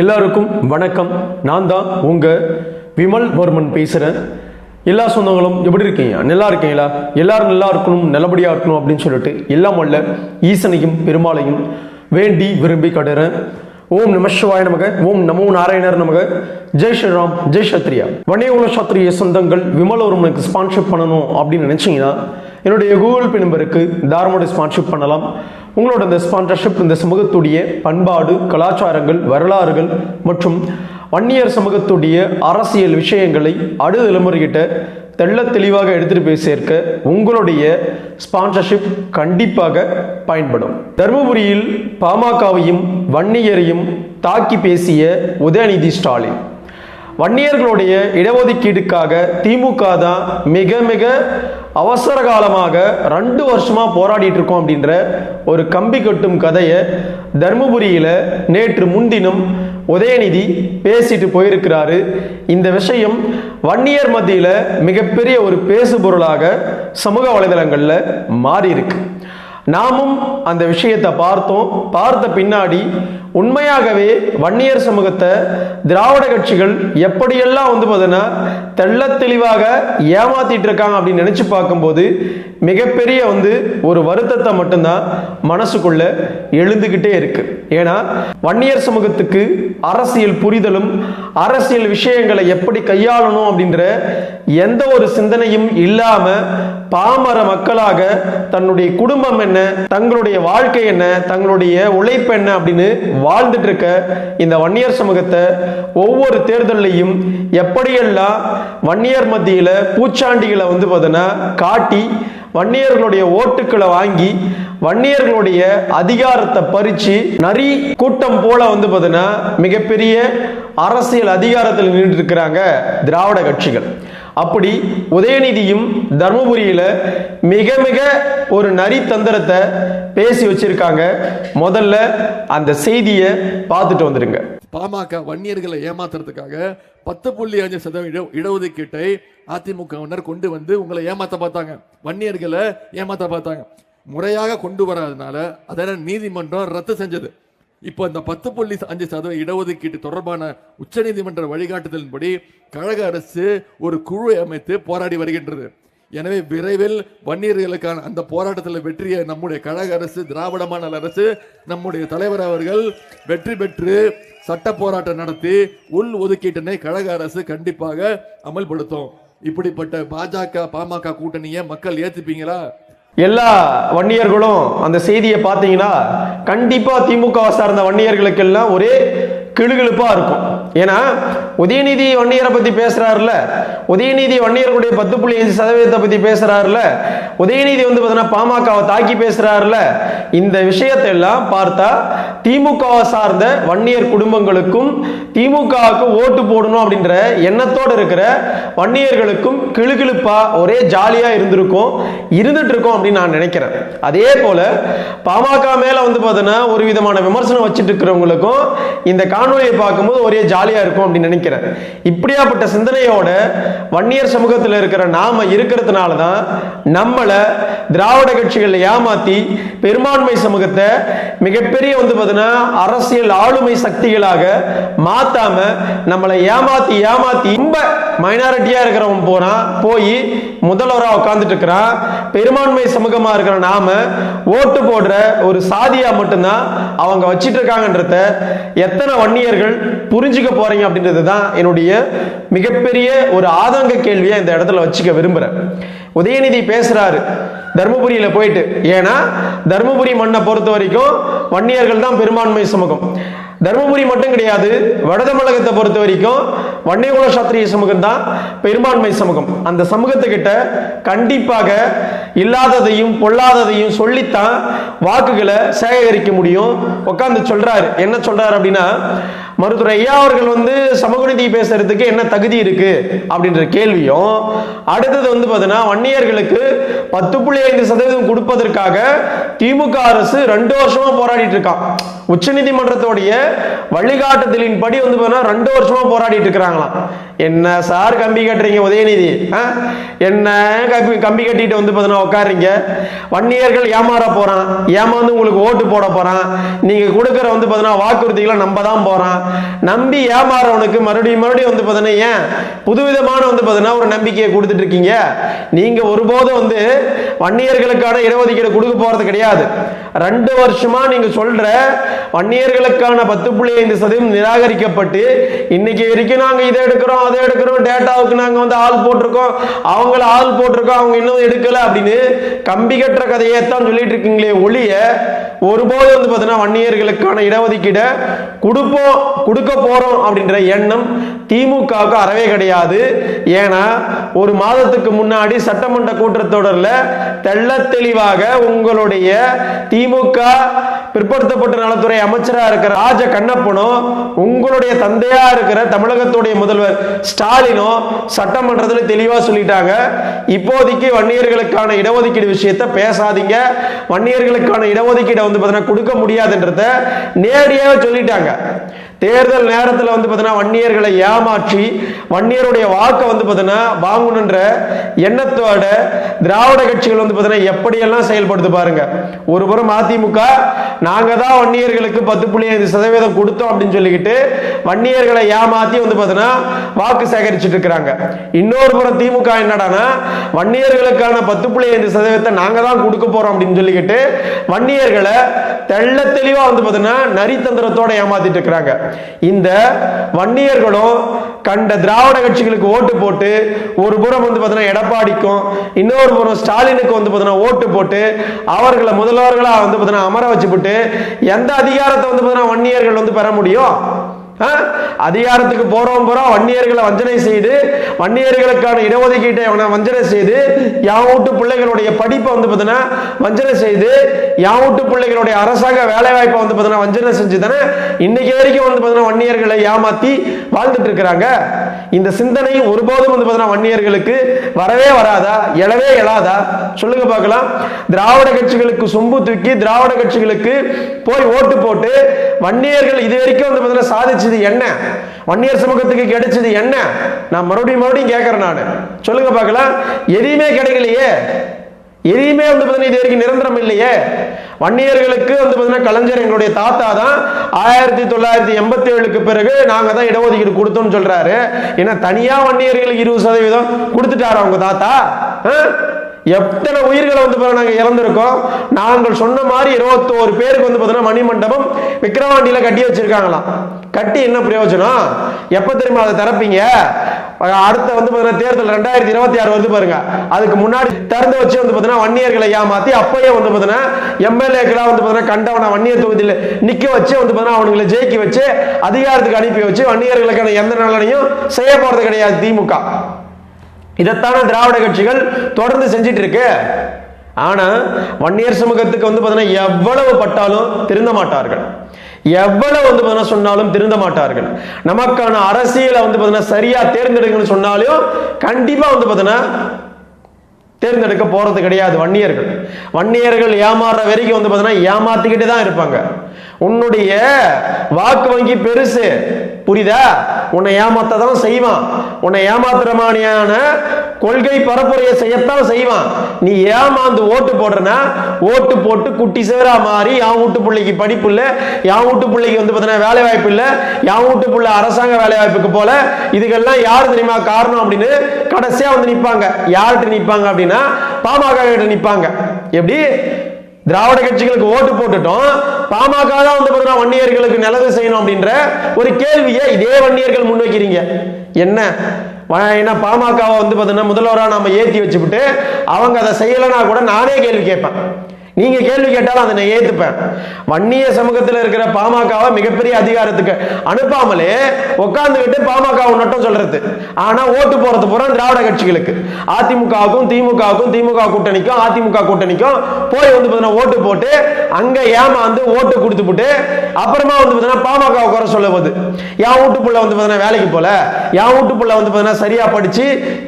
எல்லாருக்கும் வணக்கம். நான் தான் உங்கள் விமல் வர்மன் பேசுகிறேன் எல்லா சொந்தங்களும் எப்படி இருக்கீங்க? நல்லா இருக்கீங்களா? எல்லாரும் நல்லா இருக்கணும் நல்லபடியாக இருக்கணும் அப்படின்னு சொல்லிட்டு எல்லாம் வல்ல ஈசனையும் பெருமாளையும் வேண்டி விரும்பி கடுறேன். ஓம் நம சிவாய நமக ஓம் நமோ நாராயணர் நமக. ஜெய் ஸ்ரீராம் ஜெய் சத்ரியா வணியகுல சத்ரிய சொந்தங்கள் விமல் ஸ்பான்ஷிப் பண்ணணும் அப்படின்னு நினச்சிங்கன்னா என்னுடைய கூகுள் பே நம்பருக்கு தாராளமாக ஸ்பான்ஷிப் பண்ணலாம். உங்களோட இந்த ஸ்பான்சர்ஷிப் இந்த சமூகத்துடைய பண்பாடு கலாச்சாரங்கள் வரலாறுகள் மற்றும் வன்னியர் சமூகத்துடைய அரசியல் விஷயங்களை அடுத்த தலைமுறைகிட்ட தெள்ள தெளிவாக எடுத்துட்டு போய் சேர்க்க உங்களுடைய ஸ்பான்சர்ஷிப் கண்டிப்பாக பயன்படும். தருமபுரியில் பாமகவையும் வன்னியரையும் தாக்கி பேசிய உதயநிதி ஸ்டாலின். வன்னியர்களுடைய இடஒதுக்கீடுக்காக திமுக தான் மிக மிக அவசர காலமாக ரெண்டு வருஷமாக போராடிட்டு இருக்கோம் அப்படின்ற ஒரு கம்பி கட்டும் கதையை தருமபுரியில் நேற்று முன்தினம் உதயநிதி பேசிட்டு போயிருக்கிறாரு. இந்த விஷயம் வன்னியர் மத்தியில் மிகப்பெரிய ஒரு பேசு பொருளாக சமூக வலைதளங்களில் மாறி இருக்கு நாமும் அந்த விஷயத்தை பார்த்தோம். பார்த்த பின்னாடி உண்மையாகவே வன்னியர் சமூகத்தை திராவிட கட்சிகள் எப்படியெல்லாம் வந்து பார்த்தீங்கன்னா தெள்ள தெளிவாக ஏமாத்திட்டு இருக்காங்க அப்படின்னு நினச்சி பார்க்கும்போது மிகப்பெரிய வந்து ஒரு வருத்தத்தை மட்டும்தான் மனசுக்குள்ள எழுந்துக்கிட்டே இருக்கு. ஏன்னா வன்னியர் சமூகத்துக்கு அரசியல் புரிதலும் அரசியல் விஷயங்களை எப்படி கையாளணும் அப்படின்ற எந்த ஒரு சிந்தனையும் இல்லாம பாமர மக்களாக தன்னுடைய குடும்பம் என்ன தங்களுடைய வாழ்க்கை என்ன தங்களுடைய உழைப்பு என்ன அப்படின்னு வாழ்ந்துட்டு இருக்க இந்த வன்னியர் சமூகத்தை ஒவ்வொரு தேர்தலையும் எப்படியெல்லாம் வன்னியர் மத்தியில பூச்சாண்டிகளை வந்து பார்த்தீங்கன்னா காட்டி வன்னியர்களுடைய ஓட்டுக்களை வாங்கி வன்னியர்களுடைய அதிகாரத்தை பறிச்சு நரி கூட்டம் போல வந்து பார்த்தீங்கன்னா மிகப்பெரிய அரசியல் அதிகாரத்தில் நின்று இருக்கிறாங்க திராவிட கட்சிகள். அப்படி உதயநிதியும் தர்மபுரியில மிக மிக ஒரு நரி தந்திரத்தை பேசி வச்சிருக்காங்க. முதல்ல அந்த செய்தியை பார்த்துட்டு வந்துடுங்க பாமக வன்னியர்களை ஏமாத்துறதுக்காக பத்து புள்ளி அஞ்சு சதவீதம் இடஒதுக்கீட்டை அதிமுகவினர் கொண்டு வந்து உங்களை ஏமாத்த பார்த்தாங்க. வன்னியர்களை ஏமாத்த பார்த்தாங்க. முறையாக கொண்டு வராதனால அதனை நீதிமன்றம் ரத்து செஞ்சது. இப்போ இந்த பத்து புள்ளி அஞ்சு சதவீத இடஒதுக்கீட்டு தொடர்பான உச்சநீதிமன்ற வழிகாட்டுதலின்படி கழக அரசு ஒரு குழு அமைத்து போராடி வருகின்றது. எனவே விரைவில் வன்னியர்களுக்கான அந்த போராட்டத்தில் வெற்றியை நம்முடைய கழக அரசு திராவிட மாநில அரசு நம்முடைய தலைவர் அவர்கள் வெற்றி பெற்று சட்ட போராட்டம் நடத்தி உள் ஒதுக்கீட்டினை கழக அரசு கண்டிப்பாக அமல்படுத்தும். இப்படிப்பட்ட பாஜக பாமக கூட்டணியை மக்கள் ஏத்துப்பீங்களா? எல்லா வன்னியர்களும் அந்த செய்தியை பார்த்தீங்கன்னா கண்டிப்பாக திமுக சார்ந்த வன்னியர்களுக்கெல்லாம் ஒரே கிளுகிழுப்பா இருக்கும். ஏன்னா உதயநிதி வன்னியரை பற்றி பேசுகிறாருல உதயநிதி வன்னியர்களுடைய பத்து புள்ளி அஞ்சு சதவீதத்தை பற்றி பேசுகிறாருல உதயநிதி வந்து பார்த்தீங்கன்னா பாமகவை தாக்கி பேசுகிறாருல இந்த விஷயத்தை எல்லாம் பார்த்தா திமுகவை சார்ந்த வன்னியர் குடும்பங்களுக்கும் திமுகவுக்கு ஓட்டு போடணும் அப்படின்ற எண்ணத்தோடு இருக்கிற வன்னியர்களுக்கும் கிளுகிழுப்பா ஒரே ஜாலியா இருந்திருக்கும் இருந்துட்டு இருக்கோம் அப்படின்னு நான் நினைக்கிறேன். அதே போல பாமக மேல வந்து பார்த்தீங்கன்னா ஒரு விதமான விமர்சனம் வச்சுட்டு இருக்கிறவங்களுக்கும் இந்த காணொலியை பார்க்கும்போது ஒரே ஜாலியா இருக்கும் அப்படின்னு நினைக்கிறேன். இப்படியாப்பட்ட சிந்தனையோட வன்னியர் சமூகத்தில் இருக்கிற நாம இருக்கிறதுனால தான் நம்மளை திராவிட கட்சிகள் ஏமாத்தி பெரும்பான்மை சமூகத்தை மிகப்பெரிய வந்து பார்த்தீங்கன்னா அரசியல் ஆளுமை சக்திகளாக மாத்தாம நம்மளை ஏமாத்தி ஏமாத்தி ரொம்ப மைனாரிட்டியா இருக்கிறவன் போறான் போய் முதல்வரா உட்கார்ந்துட்டு இருக்கிறான் பெரும்பான்மை சமூகமா இருக்கிற நாம ஓட்டு போடுற ஒரு சாதியா மட்டும்தான் அவங்க வச்சிட்டு இருக்காங்கன்றத எத்தனை வன்னியர்கள் புரிஞ்சுக்க போறீங்க அப்படின்றது தான் என்னுடைய மிகப்பெரிய ஒரு ஆதங்க கேள்வியை இந்த இடத்துல வச்சுக்க விரும்புறேன். உதயநிதி பேசுறாரு. தர்மபுரியில போயிட்டு. ஏன்னா தர்மபுரி மண்ணை பொறுத்த வரைக்கும் வன்னியர்கள் தான் பெரும்பான்மை சமூகம். தர்மபுரி மட்டும் கிடையாது வட தமிழகத்தை பொறுத்த வரைக்கும் வன்னியகுல சாத்திரிய சமூகம் தான் பெரும்பான்மை சமூகம். அந்த சமூகத்துக்கிட்ட கண்டிப்பாக இல்லாததையும் பொல்லாததையும் சொல்லித்தான் வாக்குகளை சேகரிக்க முடியும். உட்காந்து சொல்றாரு. என்ன சொல்றாரு அப்படின்னா மருத்துவர் ஐயா அவர்கள் வந்து சமூகநீதி பேசுறதுக்கு என்ன தகுதி இருக்கு? அப்படின்ற கேள்வியும் அடுத்தது வந்து பார்த்தீங்கன்னா வன்னியர்களுக்கு பத்து புள்ளி ஐந்து சதவீதம் கொடுப்பதற்காக திமுக அரசு ரெண்டு வருஷமா போராடிட்டு இருக்கான். உச்சநீதிமன்றத்தோடைய வழிகாட்டுதலின்படி வந்து பார்த்தீங்கன்னா ரெண்டு வருஷமா போராடிட்டு இருக்கிறாங்களாம். என்ன சார் கம்பி கட்டுறீங்க உதயநிதி? ஆ? என்ன கம்பி கம்பி கட்டிட்டு வந்து பார்த்தீங்கன்னா உட்காருங்க வன்னியர்கள் ஏமாற போறான். ஏமாந்து உங்களுக்கு ஓட்டு போட போறான். நீங்க கொடுக்குற வந்து பார்த்தீங்கன்னா வாக்குறுதிகளை நம்ப தான் போறான். நம்பி ஏமாறவனுக்கு மறுபடியும் மறுபடியும் வந்து பார்த்தீங்கன்னா ஏன்? புதுவிதமான வந்து பார்த்தீங்கன்னா ஒரு நம்பிக்கையை கொடுத்துட்டு இருக்கீங்க நீங்கள் ஒருபோதும் வந்து வன்னியர்களுக்கான இடஒதுக்கீடு கொடுக்க போறது கிடையாது. ரெண்டு வருஷமா நீங்க சொல்ற வன்னியர்களுக்கான பத்து புள்ளி ஐந்து சதவீதம் நிராகரிக்கப்பட்டு இன்னைக்கு வரைக்கும் நாங்க இதை எடுக்கிறோம் அதை எடுக்கிறோம் டேட்டாவுக்கு நாங்க வந்து ஆள் போட்டிருக்கோம் அவங்கள ஆள் போட்டிருக்கோம் அவங்க இன்னும் எடுக்கல அப்படின்னு கம்பி கட்டுற கதையை தான் சொல்லிட்டு இருக்கீங்களே ஒழிய ஒருபோது வந்து பார்த்தீங்கன்னா வன்னியர்களுக்கான இடஒதுக்கீடை கொடுப்போம். கொடுக்க போறோம் அப்படின்ற எண்ணம் திமுகவுக்கு அறவே கிடையாது. ஏன்னா ஒரு மாதத்துக்கு முன்னாடி சட்டமன்ற கூட்டத்தொடரில் தெள்ள தெளிவாக உங்களுடைய திமுக பிற்படுத்தப்பட்ட நலத்துறை அமைச்சராக இருக்கிற ராஜ கண்ணப்பனும் உங்களுடைய தந்தையா இருக்கிற தமிழகத்துடைய முதல்வர் ஸ்டாலினும் சட்டமன்றத்தில் தெளிவாக சொல்லிட்டாங்க. இப்போதைக்கு வன்னியர்களுக்கான இடஒதுக்கீடு விஷயத்தை பேசாதீங்க. வன்னியர்களுக்கான இடஒதுக்கீடை வந்து பார்த்தீங்கன்னா கொடுக்க முடியாதுன்றத நேரடியாக சொல்லிட்டாங்க. தேர்தல் நேரத்தில் வந்து பார்த்தீங்கன்னா வன்னியர்களை ஏமாற்றி வன்னியருடைய வாக்கை வந்து பார்த்தீங்கன்னா வாங்கணுன்ற எண்ணத்தோட திராவிட கட்சிகள் வந்து பார்த்தீங்கன்னா எப்படியெல்லாம் செயல்படுத்து பாருங்க. ஒரு புறம் அதிமுக நாங்கள் தான் வன்னியர்களுக்கு பத்து புள்ளி ஐந்து சதவீதம் கொடுத்தோம் அப்படின்னு சொல்லிக்கிட்டு வன்னியர்களை ஏமாற்றி வந்து பார்த்தீங்கன்னா வாக்கு சேகரிச்சுட்டு இருக்கிறாங்க. இன்னொரு புறம் திமுக என்னடானா வன்னியர்களுக்கான பத்து புள்ளி ஐந்து சதவீதத்தை நாங்கள் தான் கொடுக்க போறோம் அப்படின்னு சொல்லிக்கிட்டு வன்னியர்களை தெள்ள தெளிவாக வந்து பார்த்தீங்கன்னா நரித்தந்திரத்தோட ஏமாத்திட்டு இருக்கிறாங்க. இந்த வன்னியர்களும் கண்ட திராவிட கட்சிகளுக்கு ஓட்டு போட்டு ஒரு புறம் வந்து பார்த்தீங்கன்னா எடப்பாடிக்கும் இன்னொரு புறம் ஸ்டாலினுக்கு வந்து பார்த்தீங்கன்னா ஓட்டு போட்டு அவர்களை முதல்வர்களாக வந்து பார்த்தீங்கன்னா அமர வச்சுப்பட்டு எந்த அதிகாரத்தை வந்து பார்த்தீங்கன்னா வன்னியர்கள் வந்து பெற முடியும் ஆ? அதிகாரத்துக்கு போறோம் போறோம் வன்னியர்களை வஞ்சனை செய்து வன்னியர்களுக்கான இடஒதுக்கீட்டை வஞ்சனை செய்து யான் பிள்ளைகளுடைய படிப்பை வந்து பார்த்தீங்கன்னா வஞ்சனை செய்து யான் வீட்டு பிள்ளைகளுடைய அரசாங்க வேலை வாய்ப்பை வந்து பார்த்தீங்கன்னா வஞ்சனை செஞ்சு தானே இன்னைக்கு வரைக்கும் வந்து பார்த்தீங்கன்னா வன்னியர்களை ஏமாத்தி வாழ்ந்துட்டு இருக்கிறாங்க. இந்த சிந்தனை ஒருபோதும் வந்து பார்த்தீங்கன்னா வன்னியர்களுக்கு வரவே வராதா? எழவே எழாதா? சொல்லுங்க பார்க்கலாம். திராவிட கட்சிகளுக்கு சொம்பு தூக்கி திராவிட கட்சிகளுக்கு போய் ஓட்டு போட்டு வன்னியர்கள் இது வரைக்கும் வந்து பார்த்தீங்கன்னா சாதிச்சது என்ன? வன்னியர் சமூகத்துக்கு கிடைச்சது என்ன? நான் மறுபடியும் மறுபடியும் கேட்கறேன் நான். சொல்லுங்க பார்க்கலாம். எதையுமே கிடைக்கலையே. எதையுமே வந்து பார்த்தீங்கன்னா இது வரைக்கும் நிரந்தரம் இல்லையே. வன்னியர்களுக்கு வந்து பார்த்தீங்கன்னா கலைஞர் எங்களுடைய தாத்தா தான் ஆயிரத்தி தொள்ளாயிரத்தி எண்பத்தி ஏழுக்கு பிறகு நாங்க தான் இடஒதுக்கீடு கொடுத்தோம்னு சொல்றாரு. ஏன்னா தனியா வன்னியர்களுக்கு இருபது சதவீதம் கொடுத்துட்டாரு அவங்க தாத்தா? ஆ? எத்தனை உயிர்களை வந்து பாருங்க நாங்க இறந்திருக்கோம் நாங்கள் சொன்ன மாதிரி இருபத்தோரு பேருக்கு வந்து பார்த்தீங்கன்னா மணிமண்டபம் விக்கிரவாண்டியில் கட்டி வச்சிருக்காங்களாம். கட்டி என்ன பிரயோஜனம்? எப்ப தெரியுமா அதை திறப்பீங்க? அடுத்த வந்து பார்த்தீங்கன்னா தேர்தல் ரெண்டாயிரத்தி இருபத்தி ஆறு வந்து பாருங்க. அதுக்கு முன்னாடி திறந்து வச்சு வந்து பார்த்தீங்கன்னா வன்னியர்களை ஏமாத்தி அப்பயே வந்து பார்த்தீங்கன்னா எம்எல்ஏக்களாக வந்து பார்த்தீங்கன்னா கண்டவன வன்னியர் தொகுதியில் நிக்க வச்சு வந்து பார்த்தீங்கன்னா அவங்களை ஜெயிக்க வச்சு அதிகாரத்துக்கு அனுப்பி வச்சு வன்னியர்களுக்கான எந்த நலனையும் செய்ய போறது கிடையாது திமுக. இதைத்தானே திராவிட கட்சிகள் தொடர்ந்து செஞ்சிட்டு இருக்கு. ஆனா வன்னியர் சமூகத்துக்கு வந்து பார்த்தீங்கன்னா எவ்வளவு பட்டாலும் திருந்த மாட்டார்கள். எவ்வளவு வந்து பார்த்தீங்கன்னா சொன்னாலும் திருந்த மாட்டார்கள். நமக்கான அரசியலை வந்து பார்த்தீங்கன்னா சரியா தேர்ந்தெடுங்கன்னு சொன்னாலும் கண்டிப்பா வந்து பார்த்தீங்கன்னா தேர்ந்தெடுக்க போறது கிடையாது வன்னியர்கள். வன்னியர்கள் ஏமாறுற வரைக்கும் வந்து பார்த்தீங்கன்னா ஏமாத்திக்கிட்டே தான் இருப்பாங்க. உன்னுடைய வாக்கு வங்கி பெருசு. புரியுதா? உன்னை ஏமாத்த தான் செய்வான். உன்னை ஏமாத்துற மாதிரியான கொள்கை பரப்புரையை செய்யத்தான் செய்வான். நீ ஏமாந்து ஓட்டு போடுறனா ஓட்டு போட்டு குட்டி சேரா மாறி என் வீட்டு பிள்ளைக்கு படிப்பு இல்லை என் வீட்டு பிள்ளைக்கு வந்து பார்த்தீங்கன்னா வேலை வாய்ப்பு இல்லை என் வீட்டு பிள்ளை அரசாங்க வேலை வாய்ப்புக்கு போல இதுக்கெல்லாம் யார் தெரியுமா காரணம் அப்படின்னு கடைசியா வந்து நிப்பாங்க. யார்கிட்ட நிப்பாங்க அப்படின்னா பாமக கிட்ட நிப்பாங்க. எப்படி? திராவிட கட்சிகளுக்கு ஓட்டு போட்டுட்டோம். பாமக தான் வந்து பார்த்தீங்கன்னா வன்னியர்களுக்கு நல்லது செய்யணும் அப்படின்ற ஒரு கேள்வியை இதே வன்னியர்கள் முன்வைக்கிறீங்க. என்ன? ஏன்னா பாமகவை வந்து பார்த்தீங்கன்னா முதல்வராக நம்ம ஏற்றி வச்சுவிட்டு அவங்க அதை செய்யலைன்னா கூட நானே கேள்வி கேட்பேன். நீங்க கேள்வி கேட்டாலும் அதை நான் ஏத்துப்பேன். வன்னிய சமூகத்தில் இருக்கிற பாமகவை மிகப்பெரிய அதிகாரத்துக்கு அனுப்பாமலே உட்காந்துக்கிட்டு பாமக நட்டம் சொல்றது. ஆனா ஓட்டு போறது பூரா திராவிட கட்சிகளுக்கு. அதிமுகவுக்கும் திமுகவுக்கும் திமுக கூட்டணிக்கும் அதிமுக கூட்டணிக்கும் போய் வந்து பார்த்தீங்கன்னா ஓட்டு போட்டு அங்க ஏமாந்து ஓட்டு கொடுத்துப்புட்டு அப்புறமா வந்து பார்த்தீங்கன்னா பாமக குறை சொல்ல போகுது என் வீட்டு புள்ள வந்து பார்த்தீங்கன்னா வேலைக்கு போல. என் வீட்டு புள்ள வந்து பார்த்தீங்கன்னா சரியா படிச்சு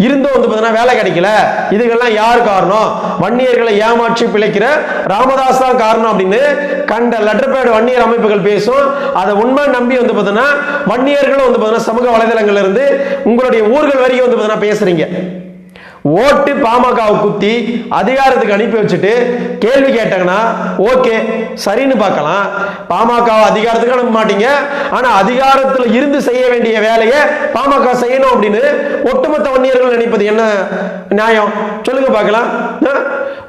இருந்தும் வந்து பார்த்தீங்கன்னா வேலை கிடைக்கல. இதுக்கெல்லாம் யார் காரணம்? வன்னியர்களை ஏமாற்றி பிழைக்கிற ராமதாஸ் தான் காரணம் அப்படின்னு கண்ட லெட்டர் பேட் வன்னியர் அமைப்புகள் பேசும். அதை உண்மை நம்பி வந்து பார்த்தீங்கன்னா வன்னியர்களும் வந்து பார்த்தீங்கன்னா சமூக வலைதளங்கள்ல இருந்து உங்களுடைய ஊர்கள் வரைக்கும் வந்து பார்த்தீங்கன்னா பேசுறீங்க. ஓட்டு பாமகவை குத்தி அதிகாரத்துக்கு அனுப்பி வச்சுட்டு கேள்வி கேட்டாங்கன்னா ஓகே சரின்னு பார்க்கலாம். பாமகவை அதிகாரத்துக்கு அனுப்ப மாட்டீங்க. ஆனா அதிகாரத்துல இருந்து செய்ய வேண்டிய வேலையை பாமக செய்யணும் அப்படின்னு ஒட்டுமொத்த வன்னியர்கள் நினைப்பது என்ன நியாயம்? சொல்லுங்க பார்க்கலாம்.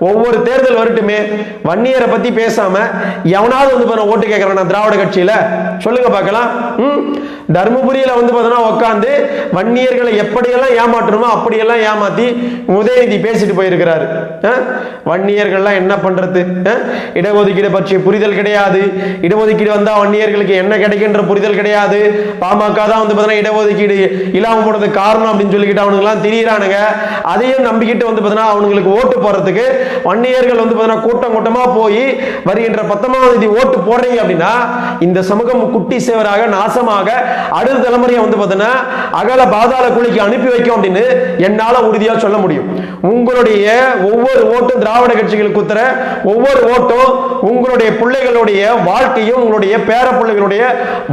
ஒவ்வொரு தேர்தல் வரட்டுமே வன்னியரை பத்தி பேசாம எவனாவது வந்து ஓட்டு கேட்கறான் திராவிட கட்சியில சொல்லுங்க பார்க்கலாம் ம்? தருமபுரியில் வந்து பார்த்தோன்னா உட்காந்து வன்னியர்களை எப்படியெல்லாம் ஏமாற்றணுமோ அப்படியெல்லாம் ஏமாத்தி உதயநிதி பேசிட்டு போயிருக்கிறாரு. ஆ? வன்னியர்கள்லாம் என்ன பண்றது? இடஒதுக்கீடு பற்றிய புரிதல் கிடையாது. இடஒதுக்கீடு வந்தா வன்னியர்களுக்கு என்ன கிடைக்கின்ற புரிதல் கிடையாது. பாமக தான் வந்து பார்த்தீங்கன்னா இடஒதுக்கீடு இல்லாம போனது காரணம் அப்படின்னு சொல்லிக்கிட்டு அவனுங்கெல்லாம் திரியிறானுங்க. அதையும் நம்பிக்கிட்டு வந்து பார்த்தீங்கன்னா அவனுங்களுக்கு ஓட்டு போடுறதுக்கு வன்னியர்கள் வந்து பார்த்தீங்கன்னா கூட்டம் கூட்டமா போய் வருகின்ற பத்தொன்பதாம் தேதி ஓட்டு போடுறீங்க அப்படின்னா இந்த சமூகம் குட்டி சேவராக நாசமாக அடுத்த தலைமுறையை வந்து பார்த்தீங்கன்னா அகல பாதாள குழிக்கு அனுப்பி வைக்கும் அப்படின்னு என்னால உறுதியா சொல்ல முடியும். உங்களுடைய ஒவ்வொரு ஓட்டும் திராவிட கட்சிகளுக்கு குத்துற ஒவ்வொரு ஓட்டும் உங்களுடைய பிள்ளைகளுடைய வாழ்க்கையும் உங்களுடைய பேர பிள்ளைகளுடைய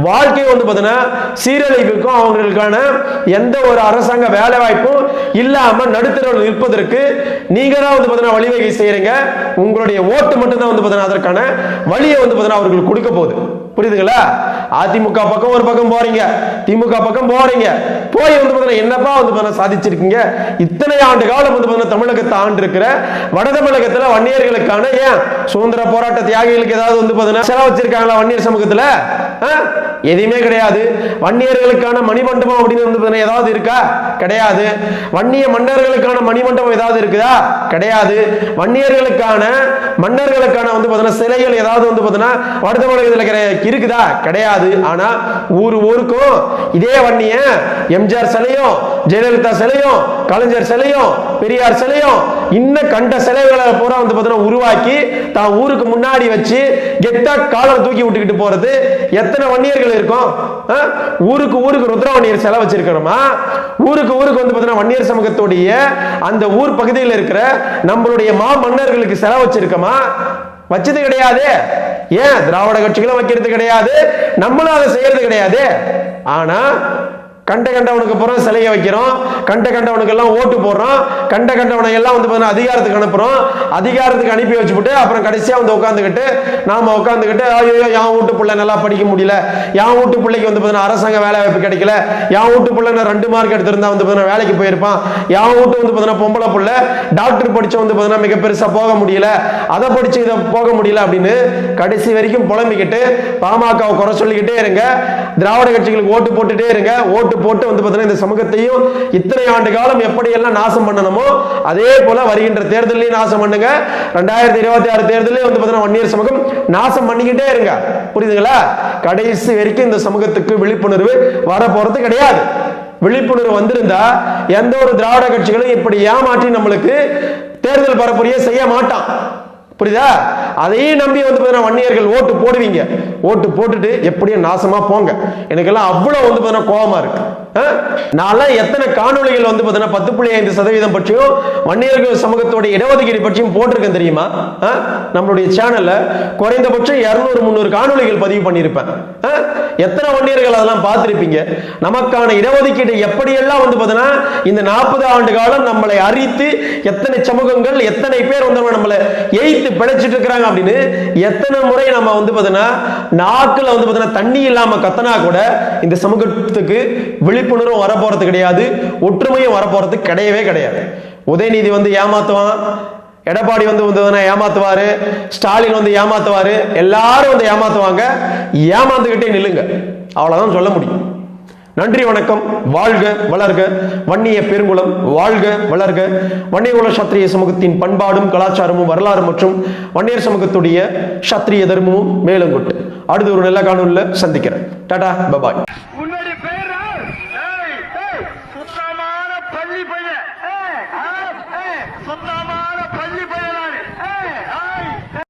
வாழ்க்கையும் வந்து பார்த்தீங்கன்னா சீரழிவுக்கும் அவங்களுக்கான எந்த ஒரு அரசாங்க வேலை வாய்ப்பும் இல்லாம நடுத்தரவில் இருப்பதற்கு நீங்க தான் வந்து பார்த்தீங்கன்னா வழிவகை செய்யறீங்க. உங்களுடைய ஓட்டு மட்டும்தான் வந்து பார்த்தீங்கன்னா அதற்கான வழியை வந்து பார்த்தீங்கன்னா அவர்களுக்கு கொடுக்க போகுது. புரியுதுங்களா? அதிமுக பக்கம் ஒரு பக்கம் போறீங்க. திமுக பக்கம் போறீங்க. போய் வந்து பார்த்தீங்கன்னா என்னப்பா வந்து பார்த்தீங்கன்னா சாதிச்சிருக்கீங்க? இத்தனை ஆண்டு காலம் வந்து பார்த்தீங்கன்னா தமிழகத்தை ஆண்டு இருக்கிற வட தமிழகத்துல வன்னியர்களுக்கான ஏன் சுதந்திர போராட்ட தியாகிகளுக்கு ஏதாவது வந்து பார்த்தீங்கன்னா செலவு வச்சிருக்காங்களா வன்னியர் சமூகத்துல? ஆ? எதுவுமே கிடையாது. வன்னியர்களுக்கான மணிமண்டபம் அப்படின்னு வந்து பார்த்தீங்கன்னா ஏதாவது இருக்கா? கிடையாது. வன்னிய மன்னர்களுக்கான மணிமண்டபம் ஏதாவது இருக்குதா? கிடையாது. வன்னியர்களுக்கான மன்னர்களுக்கான வந்து பார்த்தீங்கன்னா சிலைகள் ஏதாவது வந்து பார்த்தீங்கன்னா வட தமிழகத்தில் இருக்குதா? கிடையாது. ஆனா ஊர் ஊருக்கும் இதே வன்னிய எம்ஜிஆர் சிலையும் ஜெயலலிதா சிலையும் கலைஞர் சிலையும் பெரியார் சிலையும் இன்னும் கண்ட சிலைகளை பூரா வந்து பார்த்தீங்கன்னா உருவாக்கி தான் ஊருக்கு முன்னாடி வச்சு கெட்டா காலர் தூக்கி விட்டுக்கிட்டு போறது. எத்தனை வன்னியர்கள் இருக்கும்? ஊருக்கு ஊருக்கு ருத்ரவன்னியர் சிலை வச்சிருக்கிறோமா? ஊருக்கு ஊருக்கு வந்து பார்த்தீங்கன்னா வன்னியர் சமூகத்துடைய அந்த ஊர் பகுதியில் இருக்கிற நம்மளுடைய மா மன்னர்களுக்கு சிலை வச்சிருக்கோமா? வச்சது கிடையாது. ஏன்? திராவிட கட்சிகளும் வைக்கிறது கிடையாது. நம்மளும் அதை செய்யறது கிடையாது. ஆனா கண்ட கண்டவனுக்கு புறம் சிலையை வைக்கிறோம். கண்ட கண்டவனுக்கு எல்லாம் ஓட்டு போடுறோம். கண்ட கண்டவனை எல்லாம் வந்து பார்த்தீங்கன்னா அதிகாரத்துக்கு அனுப்புறோம். அதிகாரத்துக்கு அனுப்பி வச்சுட்டு அப்புறம் கடைசியா வந்து உட்காந்துக்கிட்டு நாம உட்காந்துக்கிட்டு ஐயோ என் வீட்டு பிள்ளை நல்லா படிக்க முடியல. என் வீட்டு பிள்ளைக்கு வந்து பார்த்தீங்கன்னா அரசாங்க வேலை வாய்ப்பு கிடைக்கல. என் வீட்டு பிள்ளை நான் ரெண்டு மார்க் எடுத்திருந்தா வந்து பார்த்தீங்கன்னா வேலைக்கு போயிருப்பான். என் வீட்டு வந்து பார்த்தீங்கன்னா பொம்பளை பிள்ளை டாக்டர் படிச்சு வந்து பார்த்தீங்கன்னா மிக பெருசா போக முடியல. அதை படிச்சு இதை போக முடியல அப்படின்னு கடைசி வரைக்கும் புலம்பிக்கிட்டு பாமகவை குறை சொல்லிக்கிட்டே இருங்க. திராவிட கட்சிகளுக்கு ஓட்டு போட்டுட்டே இருங்க. ஓட்டு போட்டு வந்து பார்த்தீங்கன்னா இந்த சமூகத்தையும் இத்தனை ஆண்டு காலம் எப்படியெல்லாம் நாசம் பண்ணணுமோ அதே போல வருகின்ற தேர்தலையும் நாசம் பண்ணுங்க. ரெண்டாயிரத்தி இருபத்தி ஆறு தேர்தலையும் வந்து பார்த்தீங்கன்னா வன்னியர் சமூகம் நாசம் பண்ணிக்கிட்டே இருங்க. புரியுதுங்களா? கடைசி வரைக்கும் இந்த சமூகத்துக்கு விழிப்புணர்வு வர போறது கிடையாது. விழிப்புணர்வு வந்திருந்தா எந்த ஒரு திராவிட கட்சிகளும் இப்படி ஏமாற்றி நம்மளுக்கு தேர்தல் பரப்புரையை செய்ய மாட்டான். புரியுதா? அதையும் நம்பி வந்து பார்த்தீங்கன்னா வன்னியர்கள் ஓட்டு போடுவீங்க. ஓட்டு போட்டுட்டு எப்படியும் நாசமா போங்க. எனக்கெல்லாம் அவ்வளவு வந்து பார்த்தீங்கன்னா கோபமா இருக்கு. ஆ? நான்லாம் எத்தனை காணொலிகள் வந்து பார்த்தீங்கன்னா பத்து புள்ளி ஐந்து சதவீதம் பற்றியும் வன்னியர்கள் சமூகத்தோட இடஒதுக்கீடு பற்றியும் போட்டிருக்கேன் தெரியுமா? ஆ? நம்மளுடைய சேனல்ல குறைந்தபட்சம் இருநூறு முந்நூறு காணொளிகள் பதிவு பண்ணியிருப்பேன். ஆ? எத்தனை வன்னியர்கள் அதெல்லாம் பார்த்துருப்பீங்க? நமக்கான இடஒதுக்கீடு எப்படியெல்லாம் வந்து பார்த்தீங்கன்னா இந்த நாற்பது ஆண்டு காலம் நம்மளை அரித்து எத்தனை சமூகங்கள் எத்தனை பேர் வந்து நம்மளை எய்த்து பிழைச்சிட்டு இருக்கிறாங்க அப்படின்னு எத்தனை முறை நம்ம வந்து பார்த்தீங்கன்னா நாக்குல வந்து பார்த்தீங்கன்னா தண்ணி இல்லாம கத்தனா கூட இந்த சமூகத்துக்கு விழிப்புணர்வும் வரப்போறது கிடையாது ஒற்றுமையும் வரப்போறது கிடையவே கிடையாது. உதயநிதி வந்து ஏமாத்துவான் எடப்பாடி வந்து வந்து ஏமாத்துவாரு ஸ்டாலின் வந்து ஏமாத்துவாரு எல்லாரும் வந்து ஏமாத்துவாங்க. ஏமாந்துக்கிட்டே நில்லுங்க. அவ்வளவுதான் சொல்ல முடியும். நன்றி வணக்கம். வாழ்க வளர்க. வன்னிய பெருங்குளம் வாழ்க வளர்க. வன்னியகுல சத்திரிய சமூகத்தின் பண்பாடும் கலாச்சாரமும் வரலாறு மற்றும் வன்னியர் சமூகத்துடைய சத்திரிய தர்மமும் மேலும் மேலங்கொட்டு. அடுத்து ஒரு நல்ல காணொலியில் சந்திக்கிறேன். Tata bye bye.